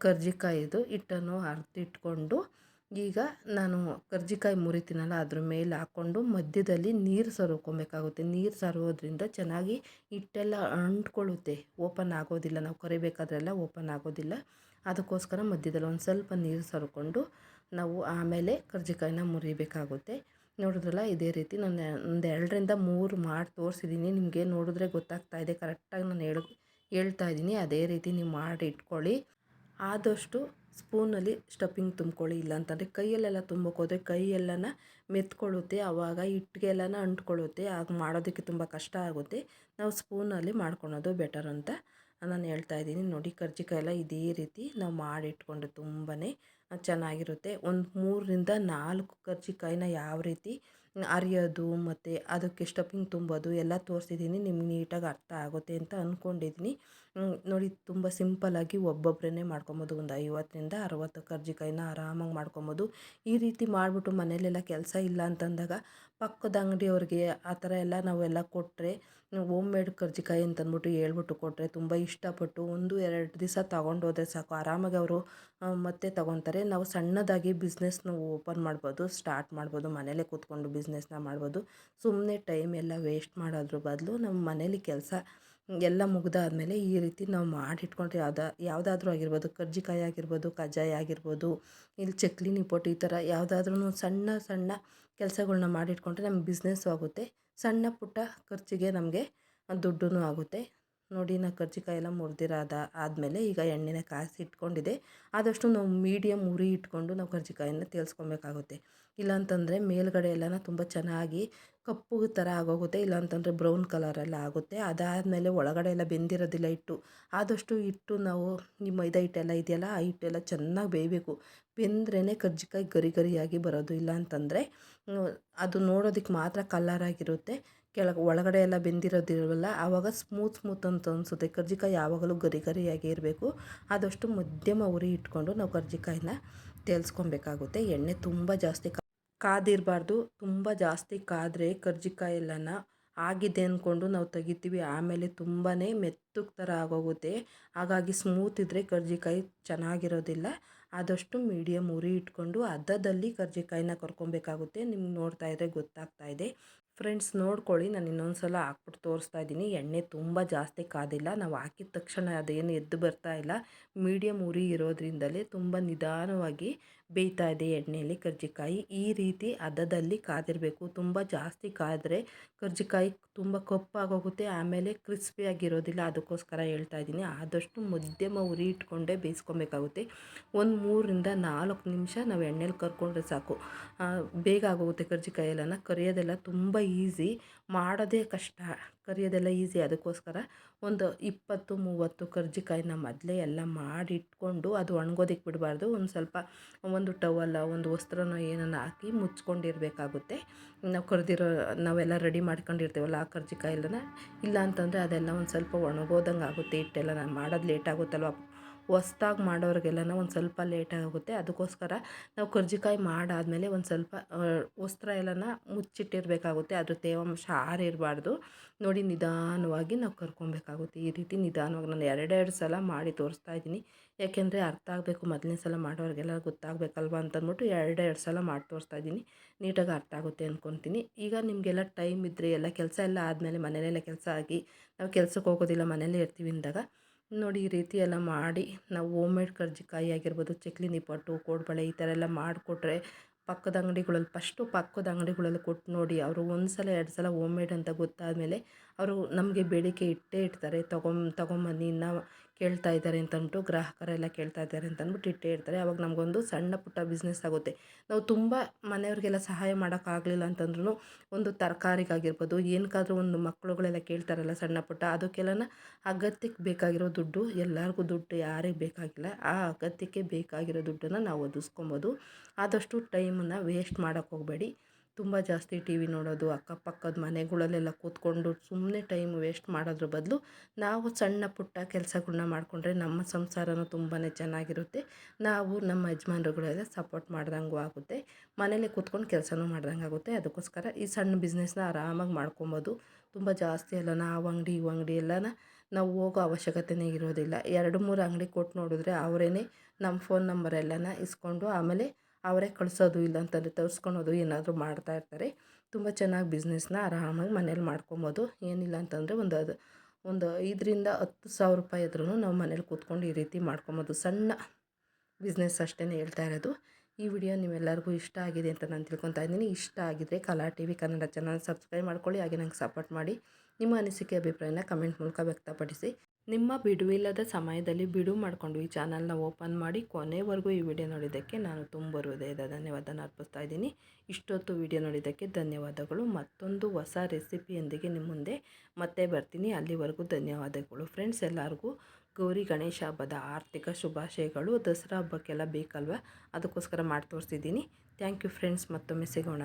[SPEAKER 1] ಕರ್ಜಿಕಾಯಿದು ಹಿಟ್ಟನ್ನು ಅರ್ದಿಟ್ಕೊಂಡು ಈಗ ನಾನು ಕರ್ಜಿಕಾಯಿ ಮುರಿತೀನಲ್ಲ ಅದ್ರ ಮೇಲೆ ಹಾಕ್ಕೊಂಡು ಮಧ್ಯದಲ್ಲಿ ನೀರು ಸರೋಕೊಬೇಕಾಗುತ್ತೆ. ನೀರು ಸರೋದ್ರಿಂದ ಚೆನ್ನಾಗಿ ಹಿಟ್ಟೆಲ್ಲ ಅಂಟ್ಕೊಳ್ಳುತ್ತೆ. ಓಪನ್ ಆಗೋದಿಲ್ಲ. ನಾವು ಕರಿಬೇಕಾದ್ರೆಲ್ಲ ಓಪನ್ ಆಗೋದಿಲ್ಲ. ಅದಕ್ಕೋಸ್ಕರ ಮಧ್ಯದಲ್ಲಿ ಒಂದು ಸ್ವಲ್ಪ ನೀರು ಸರ್ಕೊಂಡು ನಾವು ಆಮೇಲೆ ಕರ್ಜಿಕಾಯಿನ ಮುರಿಬೇಕಾಗುತ್ತೆ. ನೋಡಿದ್ರಲ್ಲ ಇದೇ ರೀತಿ ನಾನು ಒಂದು ಎರಡರಿಂದ ಮೂರು ಮಾಡಿ ತೋರಿಸಿದ್ದೀನಿ ನಿಮಗೆ ನೋಡಿದ್ರೆ ಗೊತ್ತಾಗ್ತಾ ಇದೆ. ಕರೆಕ್ಟಾಗಿ ನಾನು ಹೇಳ, ಹೇಳ್ತಾ ಇದ್ದೀನಿ ಅದೇ ರೀತಿ ನೀವು ಮಾಡಿ ಇಟ್ಕೊಳ್ಳಿ. ಆದಷ್ಟು ಸ್ಪೂನಲ್ಲಿ ಸ್ಟಫಿಂಗ್ ತುಂಬ್ಕೊಳ್ಳಿ. ಇಲ್ಲಾಂತಂದರೆ ಕೈಯಲ್ಲೆಲ್ಲ ತುಂಬಕ್ಕೋದ್ರೆ ಕೈಯೆಲ್ಲನ ಮೆತ್ಕೊಳ್ಳುತ್ತೆ ಆವಾಗ ಹಿಟ್ಟಿಗೆಲ್ಲನ ಅಂಟ್ಕೊಳ್ಳುತ್ತೆ. ಆಗ ಮಾಡೋದಕ್ಕೆ ತುಂಬ ಕಷ್ಟ ಆಗುತ್ತೆ. ನಾವು ಸ್ಪೂನಲ್ಲಿ ಮಾಡ್ಕೊಳೋದು ಬೆಟರ್ ಅಂತ ನಾನು ಹೇಳ್ತಾ ಇದ್ದೀನಿ ನೋಡಿ ಕರ್ಜಿಕಾಯಿ ಎಲ್ಲ ಇದೇ ರೀತಿ ನಾವು ಮಾಡಿಟ್ಕೊಂಡು ತುಂಬಾ ಚೆನ್ನಾಗಿರುತ್ತೆ. ಒಂದು ಮೂರರಿಂದ ನಾಲ್ಕು ಕರ್ಜಿಕಾಯಿನ ಯಾವ ರೀತಿ ಅರಿಯೋದು ಮತ್ತು ಅದಕ್ಕೆ ಸ್ಟಫಿಂಗ್ ತುಂಬೋದು ಎಲ್ಲ ತೋರಿಸಿದ್ದೀನಿ. ನಿಮ್ಗೆ ನೀಟಾಗಿ ಅರ್ಥ ಆಗುತ್ತೆ ಅಂತ ಅಂದ್ಕೊಂಡಿದ್ದೀನಿ ನೋಡಿ ತುಂಬ ಸಿಂಪಲ್ಲಾಗಿ ಒಬ್ಬೊಬ್ಬರೇ ಮಾಡ್ಕೊಬೋದು. ಒಂದು ಐವತ್ತರಿಂದ ಅರವತ್ತು ಕರ್ಜಿಕಾಯಿನ ಆರಾಮಾಗಿ ಮಾಡ್ಕೊಬೋದು. ಈ ರೀತಿ ಮಾಡಿಬಿಟ್ಟು ಮನೇಲೆಲ್ಲ ಕೆಲಸ ಇಲ್ಲ ಅಂತಂದಾಗ ಪಕ್ಕದ ಅಂಗಡಿಯವ್ರಿಗೆ ಆ ಥರ ಎಲ್ಲ ನಾವೆಲ್ಲ ಕೊಟ್ಟರೆ ಓಮ್ ಮೇಡ್ ಕರ್ಜಿಕಾಯಿ ಅಂತಂದ್ಬಿಟ್ಟು ಹೇಳ್ಬಿಟ್ಟು ಕೊಟ್ಟರೆ ತುಂಬ ಇಷ್ಟಪಟ್ಟು ಒಂದು ಎರಡು ದಿವಸ ತೊಗೊಂಡೋದ್ರೆ ಸಾಕು. ಆರಾಮಾಗಿ ಅವರು ಮತ್ತೆ ತೊಗೊತಾರೆ. ನಾವು ಸಣ್ಣದಾಗಿ ಬಿಸ್ನೆಸ್ನ ಓಪನ್ ಮಾಡ್ಬೋದು, ಸ್ಟಾರ್ಟ್ ಮಾಡ್ಬೋದು, ಮನೇಲೇ ಕೂತ್ಕೊಂಡು ಬಿಸ್ನೆಸ್ನ ಮಾಡ್ಬೋದು. ಸುಮ್ಮನೆ ಟೈಮ್ ಎಲ್ಲ ವೇಸ್ಟ್ ಮಾಡೋದ್ರ ಬದಲು ನಮ್ಮ ಮನೇಲಿ ಕೆಲಸ ಎಲ್ಲ ಮುಗಿದಾದ್ಮೇಲೆ ಈ ರೀತಿ ನಾವು ಮಾಡಿಟ್ಕೊಂಡ್ರೆ ಯಾವ್ದು, ಯಾವುದಾದ್ರೂ ಆಗಿರ್ಬೋದು, ಕರ್ಜಿಕಾಯಿ ಆಗಿರ್ಬೋದು, ಕಜ್ಜಾಯ ಆಗಿರ್ಬೋದು, ಇಲ್ಲಿ ಚಕ್ಲಿ, ನಿಪ್ಪಟ್ಟು ಈ ಥರ ಯಾವುದಾದ್ರೂ ಸಣ್ಣ ಸಣ್ಣ ಕೆಲಸಗಳ್ನ ಮಾಡಿಟ್ಕೊಂಡ್ರೆ ನಮ್ಗೆ ಬಿಸ್ನೆಸ್ಸು ಆಗುತ್ತೆ. ಸಣ್ಣ ಪುಟ್ಟ ಖರ್ಚಿಗೆ ನಮಗೆ ದುಡ್ಡು ಆಗುತ್ತೆ. ನೋಡಿ, ನಾ ಕರ್ಜಿಕಾಯಿ ಎಲ್ಲ ಮುರಿದಿರೋದ ಆದಮೇಲೆ ಈಗ ಎಣ್ಣೆನ ಕಾಯಿಸಿ ಇಟ್ಕೊಂಡಿದೆ. ಆದಷ್ಟು ನಾವು ಮೀಡಿಯಮ್ ಉರಿ ಇಟ್ಕೊಂಡು ನಾವು ಕರ್ಜಿಕಾಯಿನ ತೇಲ್ಸ್ಕೊಬೇಕಾಗುತ್ತೆ. ಇಲ್ಲಾಂತಂದರೆ ಮೇಲ್ಗಡೆ ಎಲ್ಲನ ತುಂಬ ಚೆನ್ನಾಗಿ ಕಪ್ಪು ಥರ ಆಗೋಗುತ್ತೆ. ಇಲ್ಲಾಂತಂದರೆ ಬ್ರೌನ್ ಕಲರೆಲ್ಲ ಆಗುತ್ತೆ. ಅದಾದಮೇಲೆ ಒಳಗಡೆ ಎಲ್ಲ ಬೆಂದಿರೋದಿಲ್ಲ ಹಿಟ್ಟು. ಆದಷ್ಟು ಹಿಟ್ಟು ನಾವು ಈ ಮೈದಾ ಹಿಟ್ಟೆಲ್ಲ ಇದೆಯಲ್ಲ, ಆ ಹಿಟ್ಟೆಲ್ಲ ಚೆನ್ನಾಗಿ ಬೇಯಬೇಕು. ಬೆಂದ್ರೇ ಕರ್ಜಿಕಾಯಿ ಗರಿ ಗರಿಯಾಗಿ ಬರೋದು. ಇಲ್ಲ ಅಂತಂದರೆ ಅದು ನೋಡೋದಕ್ಕೆ ಮಾತ್ರ ಕಲ್ಲರಾಗಿರುತ್ತೆ ಕೆಳಗೆ ಒಳಗಡೆ ಎಲ್ಲ ಬೆಂದಿರೋದಿರಲ್ಲ ಆವಾಗ ಸ್ಮೂತ್ ಸ್ಮೂತ್ ಅಂತ ಅನಿಸುತ್ತೆ. ಕರ್ಜಿಕಾಯಿ ಯಾವಾಗಲೂ ಗರಿ ಗರಿಯಾಗಿ ಇರಬೇಕು. ಆದಷ್ಟು ಮಧ್ಯಮ ಉರಿ ಇಟ್ಕೊಂಡು ನಾವು ಕರ್ಜಿಕಾಯಿನ ತೇಲ್ಸ್ಕೊಬೇಕಾಗುತ್ತೆ. ಎಣ್ಣೆ ತುಂಬ ಜಾಸ್ತಿ ಕಾದಿರಬಾರ್ದು. ತುಂಬ ಜಾಸ್ತಿ ಕಾದರೆ ಕರ್ಜಿಕಾಯಿ ಎಲ್ಲನ ಆಗಿದೆ ಅಂದ್ಕೊಂಡು ನಾವು ತೆಗಿತೀವಿ. ಆಮೇಲೆ ತುಂಬಾ ಮೆತ್ತಗೆ ಥರ ಆಗೋಗುತ್ತೆ. ಹಾಗಾಗಿ ಸ್ಮೂತ್ ಇದ್ದರೆ ಕರ್ಜಿಕಾಯಿ ಚೆನ್ನಾಗಿರೋದಿಲ್ಲ. ಆದಷ್ಟು ಮೀಡಿಯಮ್ ಉರಿ ಇಟ್ಕೊಂಡು ಅದ್ದದಲ್ಲಿ ಕರ್ಜಿಕಾಯಿನ ಕರ್ಕೊಬೇಕಾಗುತ್ತೆ. ನಿಮ್ಗೆ ನೋಡ್ತಾ ಇದ್ರೆ ಗೊತ್ತಾಗ್ತಾ ಇದೆ. ಫ್ರೆಂಡ್ಸ್ ನೋಡ್ಕೊಳ್ಳಿ, ನಾನು ಇನ್ನೊಂದು ಸಲ ಹಾಕ್ಬಿಟ್ಟು ತೋರಿಸ್ತಾ ಇದ್ದೀನಿ. ಎಣ್ಣೆ ತುಂಬ ಜಾಸ್ತಿ ಕಾದಿಲ್ಲ. ನಾವು ಹಾಕಿದ ತಕ್ಷಣ ಅದೇನು ಎದ್ದು ಬರ್ತಾ ಇಲ್ಲ. ಮೀಡಿಯಮ್ ಉರಿ ಇರೋದ್ರಿಂದಲೇ ತುಂಬ ನಿಧಾನವಾಗಿ ಬೇಯ್ತಾ ಇದೆ ಎಣ್ಣೆಯಲ್ಲಿ ಕರ್ಜಿಕಾಯಿ. ಈ ರೀತಿ ಹದದಲ್ಲಿ ಕಾದಿರಬೇಕು. ತುಂಬ ಜಾಸ್ತಿ ಕಾದರೆ ಕರ್ಜಿಕಾಯಿ ತುಂಬ ಕಪ್ಪಾಗೋಗುತ್ತೆ, ಆಮೇಲೆ ಕ್ರಿಸ್ಪಿಯಾಗಿರೋದಿಲ್ಲ ಅದಕ್ಕೋಸ್ಕರ ಹೇಳ್ತಾ ಇದ್ದೀನಿ. ಆದಷ್ಟು ಮಧ್ಯಮ ಉರಿ ಇಟ್ಕೊಂಡೇ ಬೇಯಿಸ್ಕೊಬೇಕಾಗುತ್ತೆ. ಒಂದು ಮೂರರಿಂದ ನಾಲ್ಕು ನಿಮಿಷ ನಾವು ಎಣ್ಣೆಲಿ ಕರ್ಕೊಂಡ್ರೆ ಸಾಕು. ಬೇಗ ಆಗೋಗುತ್ತೆ ಕರ್ಜಿಕಾಯಿ ಎಲ್ಲನ. ಕರಿಯೋದೆಲ್ಲ ತುಂಬ ಈಸಿ ಮಾಡೋದೇ ಕಷ್ಟ. ಕರಿಯೋದೆಲ್ಲ ಈಸಿ. ಅದಕ್ಕೋಸ್ಕರ ಒಂದು ಇಪ್ಪತ್ತು, ಮೂವತ್ತು ಕರ್ಜಿಕಾಯಿನ ಮೊದಲೇ ಎಲ್ಲ ಮಾಡಿಟ್ಕೊಂಡು ಅದು ಒಣಗೋದಕ್ಕೆ ಬಿಡಬಾರ್ದು. ಒಂದು ಸ್ವಲ್ಪ ಒಂದು ಟವಲ್ಲ ಒಂದು ವಸ್ತ್ರನೋ ಏನನ್ನ ಹಾಕಿ ಮುಚ್ಕೊಂಡಿರಬೇಕಾಗುತ್ತೆ. ನಾವು ಕರೆದಿರೋ, ನಾವೆಲ್ಲ ರೆಡಿ ಮಾಡ್ಕೊಂಡಿರ್ತೀವಲ್ಲ ಆ ಕರ್ಜಿಕಾಯಿ ಇಲ್ಲ ಅಂತಂದರೆ ಅದೆಲ್ಲ ಒಂದು ಸ್ವಲ್ಪ ಒಣಗೋದಂಗೆ ಆಗುತ್ತೆ ಹಿಟ್ಟೆಲ್ಲ ನಾನು ಮಾಡೋದು ಲೇಟ್ ಆಗುತ್ತಲ್ವ? ಹೊಸ್ದಾಗಿ ಮಾಡೋರಿಗೆಲ್ಲನ ಒಂದು ಸ್ವಲ್ಪ ಲೇಟ್ ಆಗುತ್ತೆ. ಅದಕ್ಕೋಸ್ಕರ ನಾವು ಕರ್ಜಿಕಾಯಿ ಮಾಡಾದಮೇಲೆ ಒಂದು ಸ್ವಲ್ಪ ವಸ್ತ್ರ ಎಲ್ಲನ ಮುಚ್ಚಿಟ್ಟಿರಬೇಕಾಗುತ್ತೆ. ಅದ್ರ ತೇವಾಂಶ ಆರಿರಬಾರ್ದು ನೋಡಿ ನಿಧಾನವಾಗಿ ನಾವು ಕರ್ಕೊಬೇಕಾಗುತ್ತೆ. ಈ ರೀತಿ ನಿಧಾನವಾಗಿ ನಾನು ಎರಡೆರಡು ಸಲ ಮಾಡಿ ತೋರಿಸ್ತಾ ಇದ್ದೀನಿ. ಯಾಕೆಂದರೆ ಅರ್ಥ ಆಗಬೇಕು, ಮೊದಲನೇ ಸಲ ಮಾಡೋರಿಗೆಲ್ಲ ಗೊತ್ತಾಗಬೇಕಲ್ವ ಅಂತಂದ್ಬಿಟ್ಟು ಎರಡೆರಡು ಸಲ ಮಾಡಿ ತೋರಿಸ್ತಾ ಇದ್ದೀನಿ. ನೀಟಾಗಿ ಅರ್ಥ ಆಗುತ್ತೆ ಅಂದ್ಕೊತೀನಿ ಈಗ ನಿಮಗೆಲ್ಲ ಟೈಮ್ ಇದ್ದರೆ ಎಲ್ಲ ಕೆಲಸ ಎಲ್ಲ ಆದಮೇಲೆ ಮನೇಲೆಲ್ಲ ಕೆಲಸ ಆಗಿ, ನಾವು ಕೆಲಸಕ್ಕೆ ಹೋಗೋದಿಲ್ಲ ಮನೇಲೇ ಇರ್ತೀವಿ ಅಂದಾಗ ನೋಡಿ ಈ ರೀತಿ ಎಲ್ಲ ಮಾಡಿ, ನಾವು ಓಮ್ ಮೇಡ್ ಕರ್ಜಿಕಾಯಿ ಆಗಿರ್ಬೋದು ಚಕ್ಲಿ ನಿಪ್ಪಟ್ಟು ಕೋಡ್ಬಳೆ ಈ ಥರ ಎಲ್ಲ ಮಾಡಿಕೊಟ್ರೆ ಪಕ್ಕದ ಅಂಗಡಿಗಳಲ್ಲಿ ಫಸ್ಟು ಪಕ್ಕದ ಅಂಗಡಿಗಳಲ್ಲಿ ಕೊಟ್ಟು ನೋಡಿ, ಅವರು ಒಂದು ಸಲ ಎರಡು ಸಲ ಓಮ್ ಮೇಡ್ ಅಂತ ಗೊತ್ತಾದಮೇಲೆ ಅವರು ನಮಗೆ ಬೇಡಿಕೆ ಇಟ್ಟೇ ಇಡ್ತಾರೆ. ತೊಗೊಂ ತೊಗೊಂಬನ್ನಿ, ಇನ್ನು ಕೇಳ್ತಾ ಇದ್ದಾರೆ ಅಂತಂದ್ಬಿಟ್ಟು ಗ್ರಾಹಕರೆಲ್ಲ ಕೇಳ್ತಾ ಇದ್ದಾರೆ ಅಂತ ಅಂದ್ಬಿಟ್ಟು ಇಟ್ಟೇ ಇರ್ತಾರೆ. ಅವಾಗ ನಮಗೊಂದು ಸಣ್ಣ ಪುಟ್ಟ ಬಿಸ್ನೆಸ್ ಆಗುತ್ತೆ. ನಾವು ತುಂಬ ಮನೆಯವ್ರಿಗೆಲ್ಲ ಸಹಾಯ ಮಾಡೋಕ್ಕಾಗಲಿಲ್ಲ ಅಂತಂದ್ರೂ ಒಂದು ತರಕಾರಿಗಾಗಿರ್ಬೋದು ಏನಕ್ಕಾದ್ರೂ ಒಂದು ಮಕ್ಕಳುಗಳೆಲ್ಲ ಕೇಳ್ತಾರಲ್ಲ ಸಣ್ಣ ಪುಟ್ಟ, ಅದಕ್ಕೆಲ್ಲನ ಅಗತ್ಯಕ್ಕೆ ಬೇಕಾಗಿರೋ ದುಡ್ಡು ಎಲ್ಲರಿಗೂ ದುಡ್ಡು ಯಾರಿಗೆ ಬೇಕಾಗಿಲ್ಲ, ಆ ಅಗತ್ಯಕ್ಕೆ ಬೇಕಾಗಿರೋ ದುಡ್ಡನ್ನು ನಾವು ಒದಗಿಸ್ಕೊಬೋದು. ಆದಷ್ಟು ಟೈಮನ್ನು ವೇಸ್ಟ್ ಮಾಡೋಕ್ಕೆ ಹೋಗಬೇಡಿ. ತುಂಬ ಜಾಸ್ತಿ ಟಿ ವಿ ನೋಡೋದು, ಅಕ್ಕಪಕ್ಕದ ಮನೆಗಳಲ್ಲೆಲ್ಲ ಕೂತ್ಕೊಂಡು ಸುಮ್ಮನೆ ಟೈಮ್ ವೇಸ್ಟ್ ಮಾಡೋದ್ರ ಬದಲು ನಾವು ಸಣ್ಣ ಪುಟ್ಟ ಕೆಲಸಗಳ್ನ ಮಾಡಿಕೊಂಡ್ರೆ ನಮ್ಮ ಸಂಸಾರನೂ ತುಂಬಾ ಚೆನ್ನಾಗಿರುತ್ತೆ. ನಾವು ನಮ್ಮ ಯಜಮಾನ್ರುಗಳೆಲ್ಲ ಸಪೋರ್ಟ್ ಮಾಡ್ದಂಗೂ ಆಗುತ್ತೆ. ಮನೇಲೇ ಕೂತ್ಕೊಂಡು ಕೆಲಸನೂ ಮಾಡ್ದಂಗೆ ಆಗುತ್ತೆ. ಅದಕ್ಕೋಸ್ಕರ ಈ ಸಣ್ಣ ಬಿಸ್ನೆಸ್ನ ಆರಾಮಾಗಿ ಮಾಡ್ಕೊಬೋದು. ತುಂಬ ಜಾಸ್ತಿ ಅಲ್ಲ, ನಾವು ಅಂಗಡಿ, ಇವು ಅಂಗಡಿ ಎಲ್ಲನ ನಾವು ಹೋಗೋ ಅವಶ್ಯಕತೆನೇ ಇರೋದಿಲ್ಲ. ಎರಡು, ಮೂರು ಅಂಗಡಿ ಕೊಟ್ಟು ನೋಡಿದ್ರೆ ಅವರೇ ನಮ್ಮ ಫೋನ್ ನಂಬರ್ ಎಲ್ಲನ ಇಸ್ಕೊಂಡು ಆಮೇಲೆ ಅವರೇ ಕಳಿಸೋದು ಇಲ್ಲಾಂತಂದರೆ ತರಿಸ್ಕೊಳೋದು ಏನಾದರೂ ಮಾಡ್ತಾ ಇರ್ತಾರೆ. ತುಂಬ ಚೆನ್ನಾಗಿ ಬಿಸ್ನೆಸ್ನ ಆರಾಮಾಗಿ ಮನೇಲಿ ಮಾಡ್ಕೊಬೋದು. ಏನಿಲ್ಲ ಅಂತಂದರೆ ಒಂದು ಅದು, ಒಂದು ಐದರಿಂದ ಹತ್ತು ಸಾವಿರ ರೂಪಾಯಿ ಆದ್ರೂ ನಾವು ಮನೇಲಿ ಕೂತ್ಕೊಂಡು ಈ ರೀತಿ ಮಾಡ್ಕೊಬೋದು. ಸಣ್ಣ ಬಿಸ್ನೆಸ್ ಅಷ್ಟೇ ಹೇಳ್ತಾ ಇರೋದು. ಈ ವಿಡಿಯೋ ನಿಮ್ಮೆಲ್ಲರಿಗೂ ಇಷ್ಟ ಆಗಿದೆ ಅಂತ ನಾನು ತಿಳ್ಕೊತಾ ಇದ್ದೀನಿ. ಇಷ್ಟ ಆಗಿದರೆ Kala T V Kannada channel subscribe ಮಾಡ್ಕೊಳ್ಳಿ. ಹಾಗೆ ನಂಗೆ ಸಪೋರ್ಟ್ ಮಾಡಿ. ನಿಮ್ಮ ಅನಿಸಿಕೆ, ಅಭಿಪ್ರಾಯನ ಕಮೆಂಟ್ ಮೂಲಕ ವ್ಯಕ್ತಪಡಿಸಿ. ನಿಮ್ಮ ಬಿಡುವಿಲ್ಲದ ಸಮಯದಲ್ಲಿ ಬಿಡು ಮಾಡಿಕೊಂಡು ಈ ಚಾನಲ್ನ ಓಪನ್ ಮಾಡಿ ಕೊನೆವರೆಗೂ ಈ ವಿಡಿಯೋ ನೋಡಿದ್ದಕ್ಕೆ ನಾನು ತುಂಬ ಹೃದಯದ ಧನ್ಯವಾದನ ಅರ್ಪಿಸ್ತಾ ಇದ್ದೀನಿ. ಇಷ್ಟೊತ್ತು ವಿಡಿಯೋ ನೋಡಿದ್ದಕ್ಕೆ ಧನ್ಯವಾದಗಳು. ಮತ್ತೊಂದು ಹೊಸ ರೆಸಿಪಿಯೊಂದಿಗೆ ನಿಮ್ಮ ಮುಂದೆ ಮತ್ತೆ ಬರ್ತೀನಿ. ಅಲ್ಲಿವರೆಗೂ ಧನ್ಯವಾದಗಳು. ಫ್ರೆಂಡ್ಸ್, ಎಲ್ಲರಿಗೂ ಗೌರಿ ಗಣೇಶ ಹಬ್ಬದ ಆರ್ಥಿಕ ಶುಭಾಶಯಗಳು. ದಸರಾ ಹಬ್ಬಕ್ಕೆಲ್ಲ ಬೇಕಲ್ವ? ಅದಕ್ಕೋಸ್ಕರ ಮಾಡಿ ತೋರಿಸಿದ್ದೀನಿ. Thank you friends. ಮತ್ತೊಮ್ಮೆ ಸಿಗೋಣ.